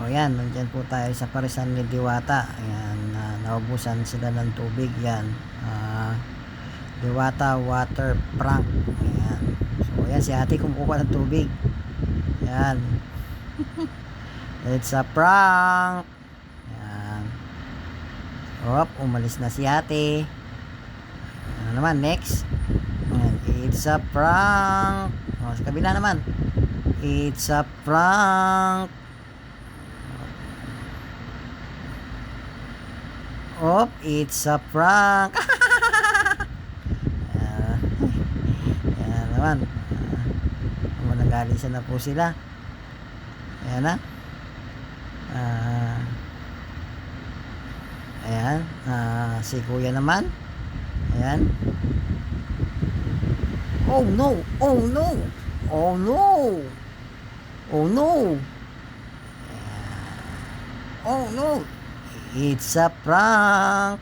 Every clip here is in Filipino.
So, yan. Nandyan po tayo sa Parisan ni Diwata. Ayan. na naubusan sila ng tubig. Yan. Ah, Diwata Water Prank. Ayan. So, yan. Si ate kumukuha ng tubig. Yan. It's a prank. Yan. Op, umalis na si ate. Ano naman, next. Ayan. It's a prank. O, sa kabila naman. It's a prank. Op, it's a prank. Ayan. Ayan naman. Uh, Manangalisan na po sila. Ayan na. Ah. ayan. Ah, si kuya naman. Ayan. Oh no! Oh no! Oh no! Oh no! Oh no! It's a prank!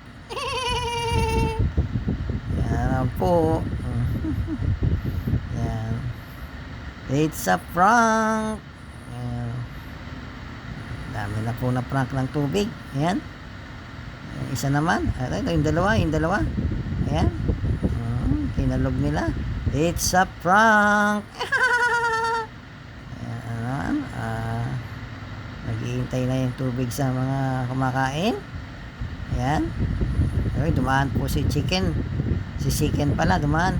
Yan po. Yan. It's a prank! Yan. Dami na po na prank ng tubig. Ayan. Isa naman. Ito yung dalawa. Yung dalawa. Ayan. Hmm, kinalog nila. It's a prank! Ayan, ano, ah, naghihintay na yung tubig sa mga kumakain. Ayan. Ay, dumaan po si chicken. Si chicken pala, dumaan.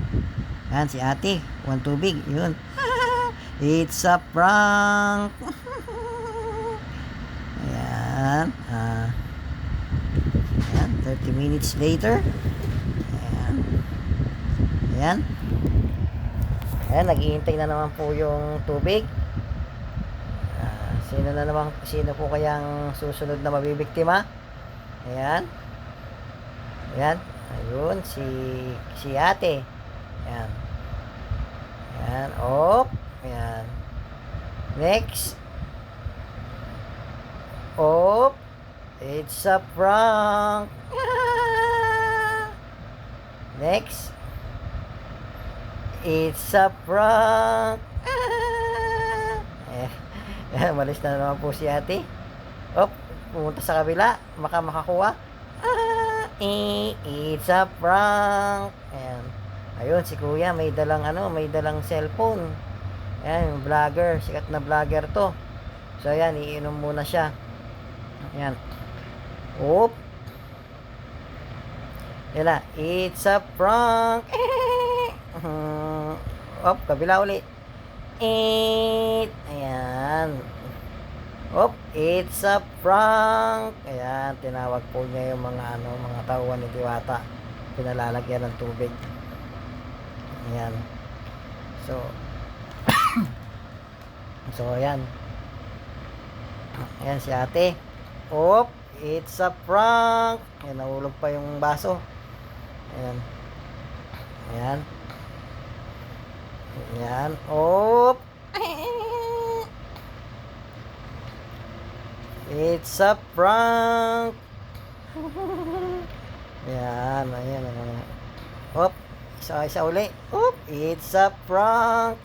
Ayan, si ate. One tubig. Yun. It's a prank! Ayan. Ah, ayan. 30 minutes later. Ayan. Ayan. Ayan, naghihintay na naman po yung tubig. Sino na naman, sino po kayang susunod na mabibiktima? Ayan. Ayan. Ayun, si, si ate. Ayan. Ayan. Op. Ayan. Next. Op. It's a prank. Next. It's a prank. Malis na naman po si ate. Op, pumunta sa kabila. Maka makakuha. Ah, eh, it's a prank. Ayan. Ayun, si kuya may dalang ano, may dalang cellphone. Ayan, vlogger. Sikat na vlogger to. So, ayan, iinom muna siya. Ayan. Op. Yan na. It's a prank. Op, kabila uli. It. Ayan. Op, it's a prank. Ayan, tinawag po niya yung mga ano, mga tauhan ni Diwata. Pinalalagyan ng tubig. Ayan. So, so ayan. Ayan si ate. Op, it's a prank. Ayan, nahulog pa yung baso. Ayan. Ayan. Ayan. Op. It's a prank. Ayan. Ayan. Op. Isa, isa uli. Op. It's a prank.